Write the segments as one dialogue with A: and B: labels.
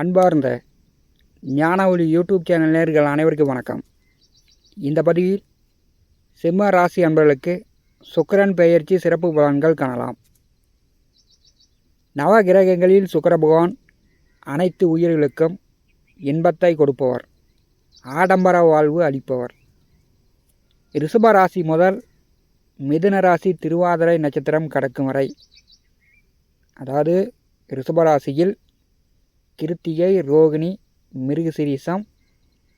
A: அன்பார்ந்த ஞான ஒளி யூடியூப் சேனல் நேர்கள் அனைவருக்கும் வணக்கம். இந்த பதிவில் சிம்ம ராசி அன்பர்களுக்கு சுக்கிரன் பெயர்ச்சி சிறப்பு பலன்கள் காணலாம். நவ கிரகங்களில் சுக்கர பகவான் அனைத்து உயிர்களுக்கும் இன்பத்தை கொடுப்பவர். ஆடம்பர வாழ்வு அளிப்பவர். ரிஷப ராசி முதல் மிதுன ராசி திருவாதிரை நட்சத்திரம் கடக்கும் வரை. அதாவது ரிஷபராசியில் கிருத்திகை ரோகிணி மிருகசிரீசம்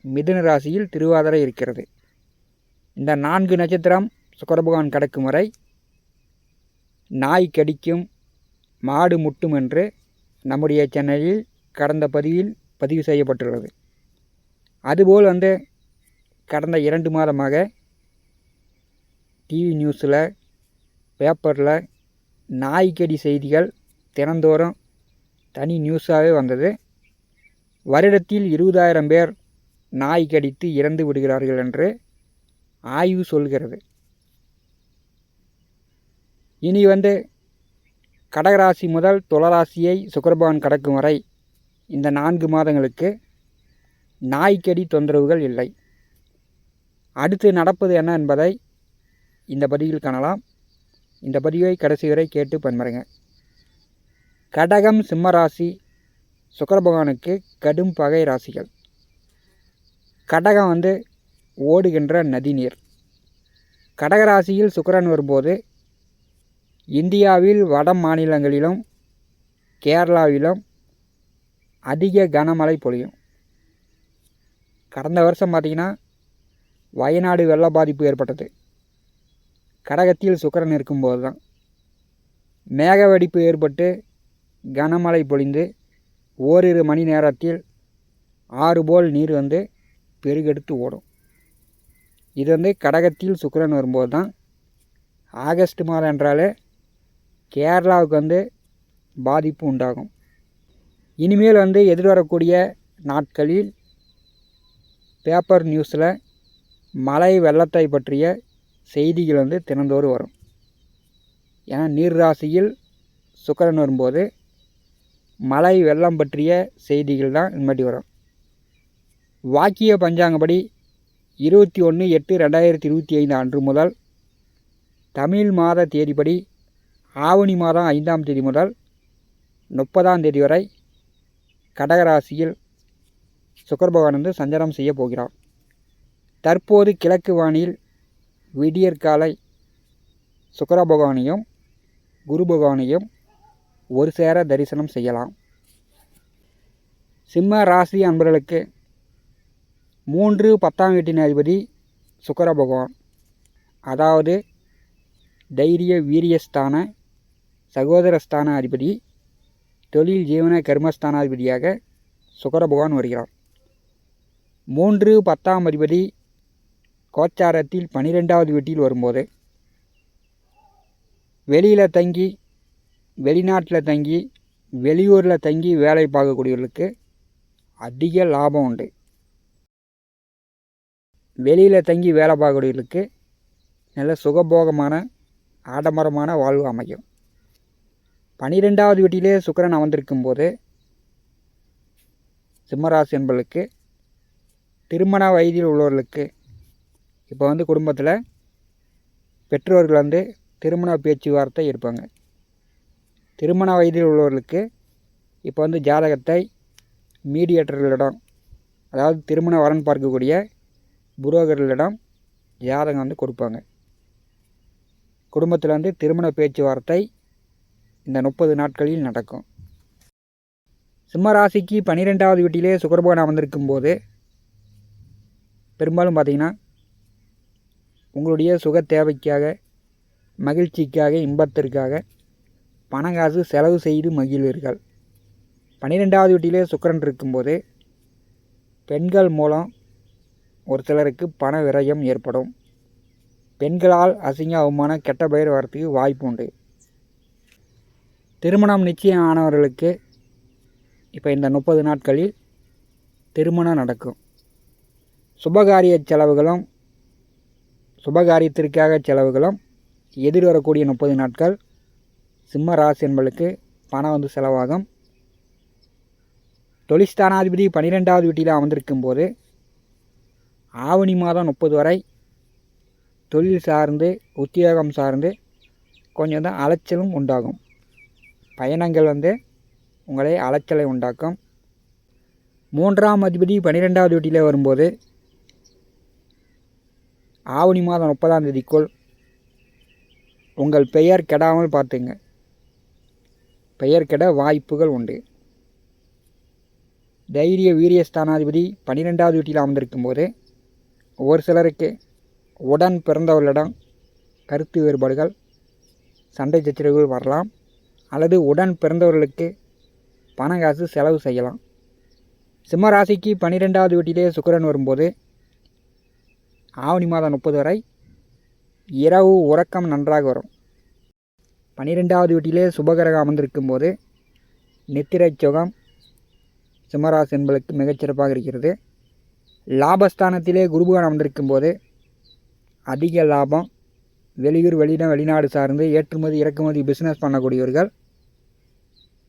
A: மிதுன ராசியில் திருவாதிரை இருக்கிறது. இந்த நான்கு நட்சத்திரம் சுக்கரபகவான் கடக்கும் வரை நாய் கடிக்கும் மாடு முட்டும் என்று நம்முடைய சேனலில் கடந்த பதிவில் பதிவு செய்யப்பட்டுள்ளது. அதுபோல் வந்து கடந்த இரண்டு மாதமாக டிவி நியூஸில் பேப்பரில் நாய்க்கடி செய்திகள் தினந்தோறும் தனி நியூஸாகவே வந்தது. வருடத்தில் இருபதாயிரம் பேர் நாய் கடித்து இறந்து விடுகிறார்கள் என்று ஆய்வு சொல்கிறது. இனி வந்து கடகராசி முதல் துளராசியை சுக்கரபகவான் கடக்கும் வரை இந்த நான்கு மாதங்களுக்கு நாய்க்கடி தொந்தரவுகள் இல்லை. அடுத்து நடப்பது என்ன என்பதை இந்த பதிவில் காணலாம். இந்த பதிவை கடைசி வரை கேட்டு பன்மருங்க கடகம் சிம்மராசி சுக்கர பகவானுக்கு கடும் பகை ராசிகள். கடகம் வந்து ஓடுகின்ற நதிநீர் கடகராசியில் சுக்கரன் வரும்போது இந்தியாவில் வட மாநிலங்களிலும் கேரளாவிலும் அதிக கனமழை பொழியும். கடந்த வருஷம் பார்த்திங்கன்னா வயநாடு வெள்ள பாதிப்பு ஏற்பட்டது. கடகத்தில் சுக்கரன் இருக்கும்போது தான் மேக வெடிப்பு ஏற்பட்டு கனமழை பொழிந்து ஓரிரு மணி நேரத்தில் ஆறு போல் நீர் வந்து பெருகெடுத்து ஓடும். இது வந்து கடகத்தில் சுக்கரன் வரும்போது தான் ஆகஸ்ட் மாதம் என்றாலே கேரளாவுக்கு வந்து பாதிப்பு உண்டாகும். இனிமேல் வந்து எதிர்வரக்கூடிய நாட்களில் பேப்பர் நியூஸில் மழை வெள்ளத்தை பற்றிய செய்திகள் வந்து தினந்தோறும் வரும். ஏன்னா நீர் ராசியில் சுக்கரன் வரும்போது மழை வெள்ளம் பற்றிய செய்திகள் தான் இனிமேட்டி வரும். வாக்கிய பஞ்சாங்கப்படி இருபத்தி ஒன்று எட்டு ரெண்டாயிரத்தி இருபத்தி ஐந்து அன்று முதல் தமிழ் மாத தேதிப்படி ஆவணி மாதம் ஐந்தாம் தேதி முதல் முப்பதாம் தேதி வரை கடகராசியில் சுக்கரபகவான் வந்து சஞ்சாரம் செய்ய போகிறார். தற்போது கிழக்கு வானில் விடியற்காலை சுக்கர பகவானையும் குரு பகவானையும் ஒரு சேர தரிசனம் செய்யலாம். சிம்ம ராசி அன்பர்களுக்கு மூன்று பத்தாம் வீட்டின் அதிபதி சுக்கர பகவான். அதாவது தைரிய வீரியஸ்தான சகோதரஸ்தான அதிபதி தொழில் ஜீவன கர்மஸ்தானாதிபதியாக சுக்கர பகவான் வருகிறார். மூன்று பத்தாம் அதிபதி கோச்சாரத்தில் பனிரெண்டாவது வீட்டில் வரும்போது வெளியில் தங்கி வெளிநாட்டில் தங்கி வெளியூரில் தங்கி வேலை பார்க்கக்கூடியவர்களுக்கு அதிக லாபம் உண்டு. வெளியில் தங்கி வேலை பார்க்கக்கூடியவர்களுக்கு நல்ல சுகபோகமான ஆடம்பரமான வாழ்வு அமையும். பனிரெண்டாவது வீட்டிலே சுக்கரன் அமர்ந்திருக்கும் போது சிம்மராசி திருமண வயதில் உள்ளவர்களுக்கு இப்போ வந்து குடும்பத்தில் பெற்றோர்கள் வந்து திருமண பேச்சுவார்த்தை இருப்பாங்க திருமண வயதில் உள்ளவர்களுக்கு இப்போ வந்து ஜாதகத்தை மீடியேட்டர்களிடம் அதாவது திருமண வரன் பார்க்கக்கூடிய புரோகர்களிடம் ஜாதகம் வந்து கொடுப்பாங்க. குடும்பத்தில் வந்து திருமண பேச்சுவார்த்தை இந்த முப்பது நாட்களில் நடக்கும். சிம்ம ராசிக்கு பன்னிரெண்டாவது வீட்டிலே சுகர்பகன் அமர்ந்திருக்கும் போது பெரும்பாலும் பார்த்திங்கன்னா உங்களுடைய சுக தேவைக்காக மகிழ்ச்சிக்காக இன்பத்திற்காக பணம் காசு செலவு செய்து மகிழ்வீர்கள். பன்னிரெண்டாவது வீட்டிலே சுக்கரன் இருக்கும்போது பெண்கள் மூலம் ஒரு சிலருக்கு பண விரயம் ஏற்படும். பெண்களால் அசிங்க அவமான கெட்ட பெயர் வரத்துக்கு வாய்ப்பு உண்டு. திருமணம் நிச்சயம் ஆனவர்களுக்கு இப்போ இந்த முப்பது நாட்களில் திருமணம் நடக்கும். சுபகாரிய செலவுகளும் சுபகாரியத்திற்காக செலவுகளும் எதிர்வரக்கூடிய முப்பது நாட்கள் சிம்ம ராசி என்பளுக்கு பணம் வந்து செலவாகும். தொழிஸ்தானாதிபதி பன்னிரெண்டாவது வீட்டில் அமர்ந்திருக்கும் போது ஆவணி மாதம் முப்பது வரை தொழில் சார்ந்து உத்தியோகம் சார்ந்து கொஞ்சம் தான் அலைச்சலும் உண்டாகும். பயணங்கள் வந்து உங்களை அலைச்சலை உண்டாக்கும். மூன்றாம் அதிபதி பன்னிரெண்டாவது வீட்டில் வரும்போது ஆவணி மாதம் முப்பதாம் தேதிக்குள் உங்கள் பெயர் கெடாமல் பார்த்துங்க பெயர் கெட வாய்ப்புகள் உண்டு. தைரிய வீரிய ஸ்தானாதிபதி பன்னிரெண்டாவது வீட்டில் அமர்ந்திருக்கும் போது ஒரு சிலருக்கு உடன் பிறந்தவர்களிடம் கருத்து வேறுபாடுகள் சண்டை சச்சரவுகள் வரலாம் அல்லது உடன் பிறந்தவர்களுக்கு பண காசு செலவு செய்யலாம். சிம்ம ராசிக்கு பன்னிரெண்டாவது வீட்டிலே சுக்கிரன் வரும்போது ஆவணி மாதம் முப்பது வரை இரவு உறக்கம் நன்றாக வரும். பன்னிரெண்டாவது வீட்டிலே சுபகிரகம் அமர்ந்திருக்கும் போது நித்திரை சுகம் சிம்மராசி என்பதற்கு மிகச்சிறப்பாக இருக்கிறது. லாபஸ்தானத்திலே குருபகன் அமர்ந்திருக்கும் போது அதிக லாபம். வெளியூர் வெளியிடம் வெளிநாடு சார்ந்து ஏற்றுமதி இறக்குமதி பிஸ்னஸ் பண்ணக்கூடியவர்கள்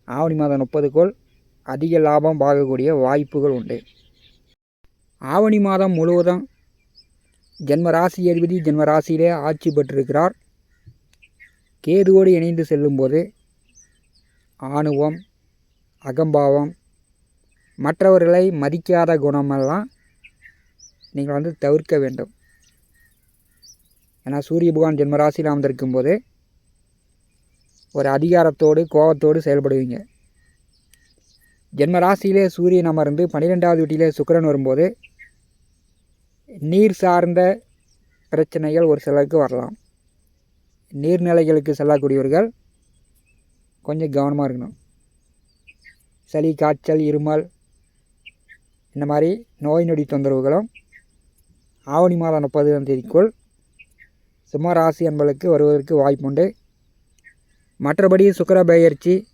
A: ஆவணி மாதம் முப்பதுக்குள் அதிக லாபம் பார்க்கக்கூடிய வாய்ப்புகள் உண்டு. ஆவணி மாதம் முழுவதும் ஜென்ம ராசி அதிபதி ஜென்ம ராசியிலே ஆட்சி பெற்றிருக்கிறார். கேதுவோடு இணைந்து செல்லும்போது ஆணுவம் அகம்பாவம் மற்றவர்களை மதிக்காத குணமெல்லாம் நீங்கள் வந்து தவிர்க்க வேண்டும். ஏன்னா சூரிய பகவான் ஜென்மராசியில் அமர்ந்திருக்கும் போது ஒரு அதிகாரத்தோடு கோபத்தோடு செயல்படுவீங்க. ஜென்ம ராசியிலே சூரியன் அமர்ந்து பன்னிரெண்டாவது வீட்டிலே சுக்கிரன் வரும்போது நீர் சார்ந்த பிரச்சனைகள் ஒரு சிலருக்கு வரலாம். நீர்நிலைகளுக்கு செல்லக்கூடியவர்கள் கொஞ்சம் கவனமாக இருக்கணும். சளி காய்ச்சல் இருமல் இந்த மாதிரி நோய் நொடி தொந்தரவுகளும் ஆவணி மாதம் முப்பதாம் தேதிக்குள் சிம்ம ராசி என்பதற்கு வருவதற்கு வாய்ப்புண்டு மற்றபடி சுக்கர பெயர்ச்சி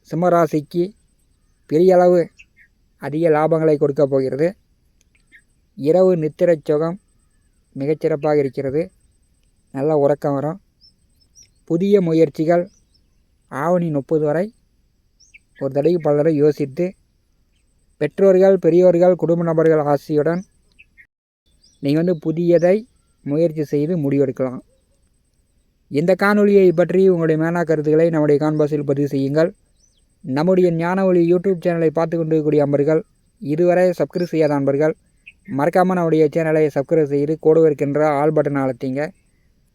A: சிம்ம ராசிக்கு பெரிய அளவு அதிக லாபங்களை கொடுக்கப் போகிறது. இரவு நித்திரச் சுகம் மிகச்சிறப்பாக இருக்கிறது. நல்ல உறக்கம் வரும். புதிய முயற்சிகள் ஆவணி முப்பது வரை ஒரு தடவை பல தடவை யோசித்து பெற்றோர்கள் பெரியோர்கள் குடும்ப நபர்கள் ஆசையுடன் நீங்கள் வந்து புதியதை முயற்சி செய்து முடிவெடுக்கலாம். இந்த காணொலியை பற்றி உங்களுடைய மேனா கருத்துக்களை நம்முடைய கான்பாஸில் பதிவு செய்யுங்கள். நம்முடைய ஞான ஒளி யூடியூப் சேனலை பார்த்து கொண்டு இருக்கக்கூடிய அன்பர்கள் இதுவரை சப்ஸ்கிரைப் செய்யாத அன்பர்கள் மறக்காமல் நம்முடைய சேனலை சப்ஸ்கிரைப் செய்து கூட இருக்கின்ற ஆல் பட்டன் அழுத்திங்க.